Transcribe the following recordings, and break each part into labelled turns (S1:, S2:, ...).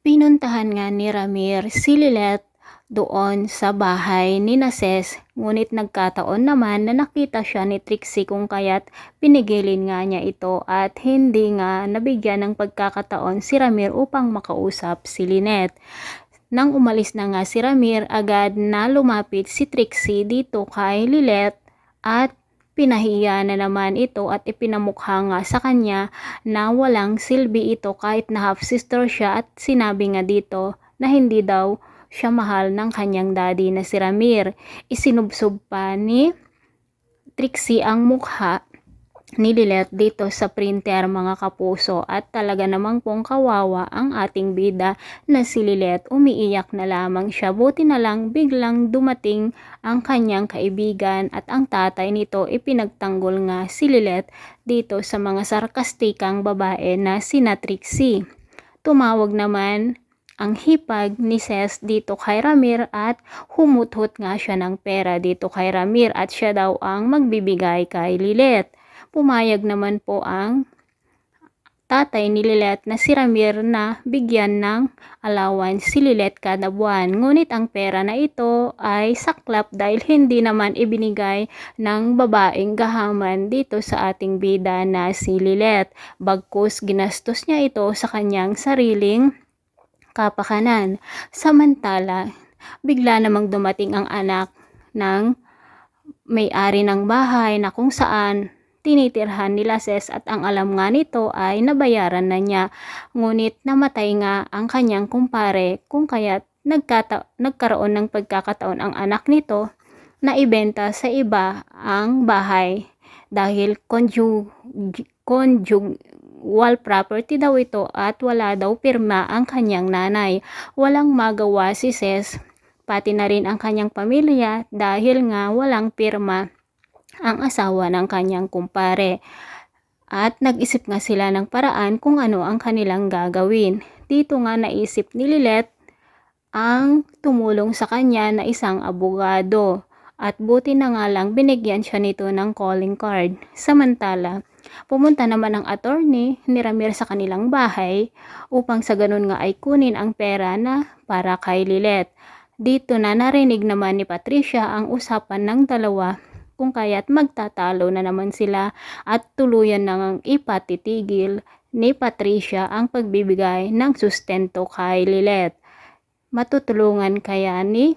S1: Pinuntahan nga ni Ramir si Lilet doon sa bahay ni Nases ngunit nagkataon naman na nakita siya ni Trixie kung kaya't pinigilin nga niya ito at hindi nga nabigyan ng pagkakataon si Ramir upang makausap si Linet. Nang umalis na nga si Ramir, agad na lumapit si Trixie dito kay Lilet at pinahiya na naman ito at ipinamukha nga sa kanya na walang silbi ito kahit na half sister siya at sinabi nga dito na hindi daw siya mahal ng kanyang daddy na si Ramir. Isinubsob pa ni Trixie ang mukha ni Lilet dito sa printer mga kapuso at talaga namang pong kawawa ang ating bida na si Lilet umiiyak na lamang siya buti na lang biglang dumating ang kanyang kaibigan at ang tatay nito ipinagtanggol nga si Lilet dito sa mga sarkastikang babae na sina Trixie. Tumawag naman ang hipag ni Ses dito kay Ramir at humuthot nga siya ng pera dito kay Ramir at siya daw ang magbibigay kay Lilet. Pumayag naman po ang tatay ni Lilet na si Ramir na bigyan ng allowance si Lilet kada buwan. Ngunit ang pera na ito ay saklap dahil hindi naman ibinigay ng babaeng gahaman dito sa ating bida na si Lilet. Bagkus ginastos niya ito sa kanyang sariling kapakanan. Samantala, bigla namang dumating ang anak ng may-ari ng bahay na kung saan tinitirhan nila Ses at ang alam nga nito ay nabayaran na niya. Ngunit namatay nga ang kanyang kumpare kung kaya't nagkata- nagkaroon ng pagkakataon ang anak nito na ibenta sa iba ang bahay dahil conjug conjugal property daw ito at wala daw pirma ang kanyang nanay. Walang magawa si Ses pati na rin ang kanyang pamilya dahil nga walang pirma ang asawa ng kanyang kumpare. At nag-isip nga sila ng paraan kung ano ang kanilang gagawin. Dito nga naisip ni Lilet ang tumulong sa kanya na isang abogado. At buti na nga lang binigyan siya nito ng calling card. Samantala, pumunta naman ang attorney ni Ramir sa kanilang bahay upang sa ganun nga ay kunin ang pera na para kay Lilet. Dito na narinig naman ni Patricia ang usapan ng dalawa kung kaya't magtatalo na naman sila at tuluyan nang ipatitigil ni Patricia ang pagbibigay ng sustento kay Lilet. Matutulungan kaya ni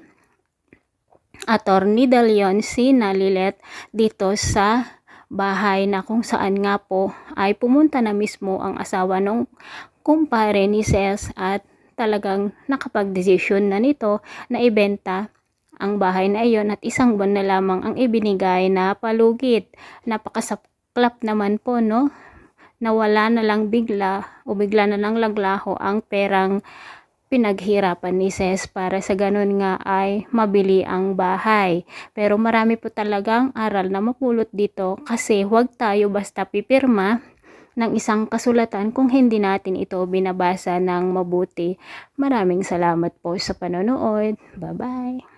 S1: Attorney De Leon si na Lilet dito sa bahay na kung saan nga po ay pumunta na mismo ang asawa ng kumpare ni Ses at talagang nakapagdesisyon na nito na ibenta ang bahay na iyon at isang buwan na lamang ang ibinigay na palugit. Napakasaklap naman po no nawala na lang bigla o bigla na lang laglaho ang perang pinaghirapan ni Ses para sa ganun nga ay mabili ang bahay. Pero marami po talagang aral na mapulot dito kasi huwag tayo basta pipirma ng isang kasulatan kung hindi natin ito binabasa ng mabuti. Maraming salamat po sa panonood. Bye-bye!